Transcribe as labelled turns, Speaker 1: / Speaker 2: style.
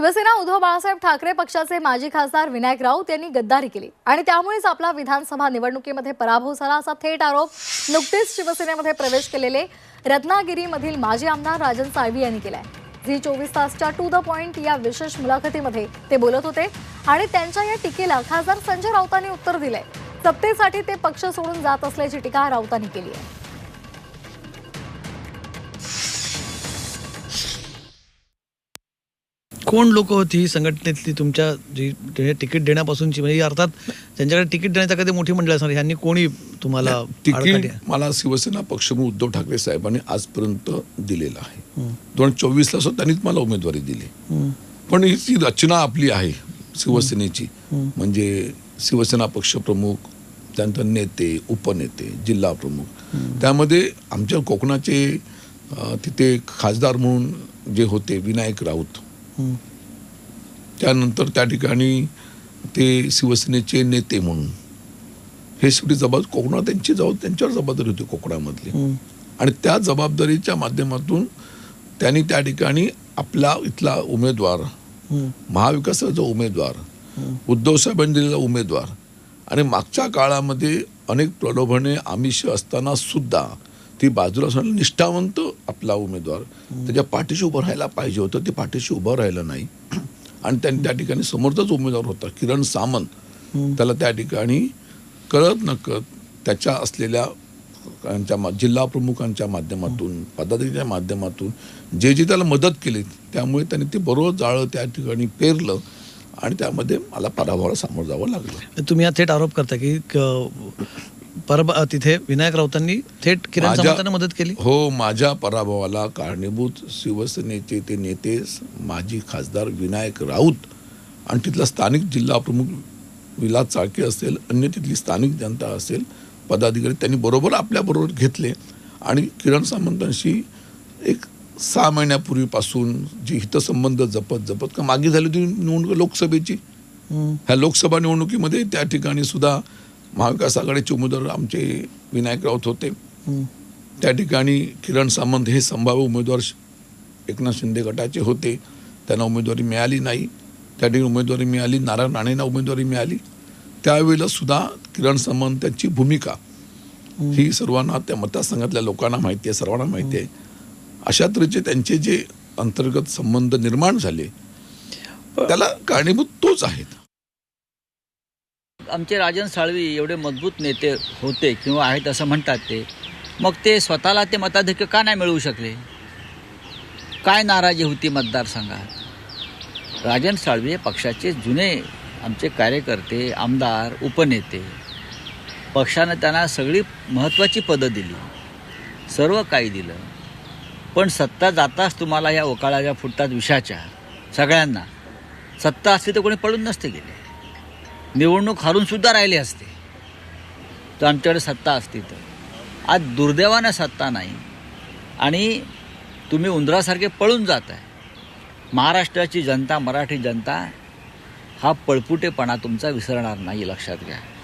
Speaker 1: शिवसेना उद्धव बाळासाहेब ठाकरे पक्षाचे माजी खासदार विनायक राऊत यांनी गद्दारी केली. आणि त्यामुळेच आपला विधानसभा निवडणुकीमध्ये पराभव झाला असा थेट आरोप नुकतेच शिवसेनेमध्ये प्रवेश केलेले रत्नागिरीमधील माजी आमदार राजन साळवी यांनी केलाय. झी चोवीस तासच्या टू द पॉइंट या विशेष मुलाखतीमध्ये ते बोलत होते आणि त्यांच्या या टीकेला खासदार संजय राऊतांनी उत्तर दिलंय. सत्तेसाठी ते पक्ष सोडून जात असल्याची टीका राऊतांनी केली आहे.
Speaker 2: कोण लोक होती ही संघटनेतली तुमच्या जी तिकीट देण्यापासूनची? म्हणजे अर्थात त्यांच्याकडे तिकीट देण्याचा कधी मोठी मंडळी असणार? ह्यांनी कोणी तुम्हाला
Speaker 3: तिकीट मला शिवसेना पक्षप्रमुख उद्धव ठाकरे साहेबांनी आजपर्यंत दिलेलं आहे. दोन हजार चोवीसला सुद्धा त्यांनीच मला उमेदवारी दिली. पण ही जी रचना आपली आहे शिवसेनेची. म्हणजे शिवसेना पक्षप्रमुख त्यानंतर नेते उपनेते जिल्हा प्रमुख. त्यामध्ये आमच्या कोकणाचे तिथे खासदार म्हणून जे होते विनायक राऊत. त्यानंतर त्या ठिकाणी ते शिवसेनेचे नेते म्हणून. हे शेवटी जबाब कोकणात त्यांची जबाब त्यांच्यावर जबाबदारी होती कोकणामधली. आणि त्या जबाबदारीच्या माध्यमातून त्यांनी त्या ठिकाणी आपला इथला उमेदवार. महाविकासाचा उमेदवार उद्धव साहेबांनी दिलेला उमेदवार आणि मागच्या काळामध्ये अनेक प्रलोभने आमिष असताना सुद्धा ती बाजूला सोडून निष्ठावंत आपला उमेदवार त्याच्या पाठीशी उभं राहायला पाहिजे होतं. ते पाठीशी उभं राहिलं नाही. आणि त्यांनी त्या ठिकाणी समोरचाच उमेदवार होता. किरण सामंत. त्याला त्या ठिकाणी कळत न कळत त्याच्या असलेल्या त्यांच्या मा- जिल्हा प्रमुखांच्या माध्यमातून पदाधिकाऱ्यांच्या माध्यमातून जे जे त्याला मदत केली त्यामुळे त्यांनी ते बरोबर जाळं त्या ठिकाणी पेरलं आणि त्यामध्ये मला पराभवाला सामोरं जावं लागलं.
Speaker 2: तुम्ही हा थेट आरोप करता की परब तिथे विनायक राऊतांनी थेट किरण मदत केली?
Speaker 3: हो माझ्या पराभवाला कारणीभूत शिवसेनेचे ते नेते माजी खासदार विनायक राऊत आणि तिथला स्थानिक जिल्हा प्रमुख विलास चाळके असेल अन्य तिथली स्थानिक जनता असेल पदाधिकारी त्यांनी बरोबर आपल्याबरोबर घेतले. आणि किरण सामंतांशी एक सहा महिन्यापूर्वीपासून जी हितसंबंध जपत जपत का मागे झाली होती निवडणूक लोकसभेची. ह्या लोकसभा निवडणुकीमध्ये त्या ठिकाणी सुद्धा महाविकास आघाडीचे उमेदवार आमचे विनायक राऊत होते. त्या ठिकाणी किरण सामंत हे संभाव्य उमेदवार एकनाथ शिंदे गटाचे होते. त्यांना उमेदवारी मिळाली नाही. त्या ठिकाणी उमेदवारी मिळाली. नारायण राणेंना उमेदवारी मिळाली. त्यावेळेला सुद्धा किरण सामंत त्यांची भूमिका ही सर्वांना त्या मतदारसंघातल्या लोकांना माहिती आहे सर्वांना माहिती आहे. अशा तऱ्हेचे त्यांचे जे अंतर्गत संबंध निर्माण झाले त्याला कारणीभूत तोच आहेत.
Speaker 4: आमचे राजन साळवी एवढे मजबूत नेते होते किंवा आहेत असं म्हणतात ते. मग ते स्वतःला ते मताधिक्य का नाही मिळवू शकले? काय नाराजी होती मतदारसंघात? राजन साळवी हे पक्षाचे जुने आमचे कार्यकर्ते आमदार उपनेते. पक्षानं त्यांना सगळी महत्त्वाची पदं दिली. सर्व काही दिलं. पण सत्ता जाताच तुम्हाला या ओकाळाच्या फुटतात विषाच्या सगळ्यांना. सत्ता असली तर कोणी पडून नसते गेले. निवडणूक हारूनसुद्धा राहिले असते. तर आमच्याकडे सत्ता असती तर. आज दुर्दैवानं सत्ता नाही. आणि तुम्ही उंदरासारखे पळून जात आहे महाराष्ट्राची जनता मराठी जनता हा पळपुटेपणा तुमचा विसरणार नाही लक्षात घ्या.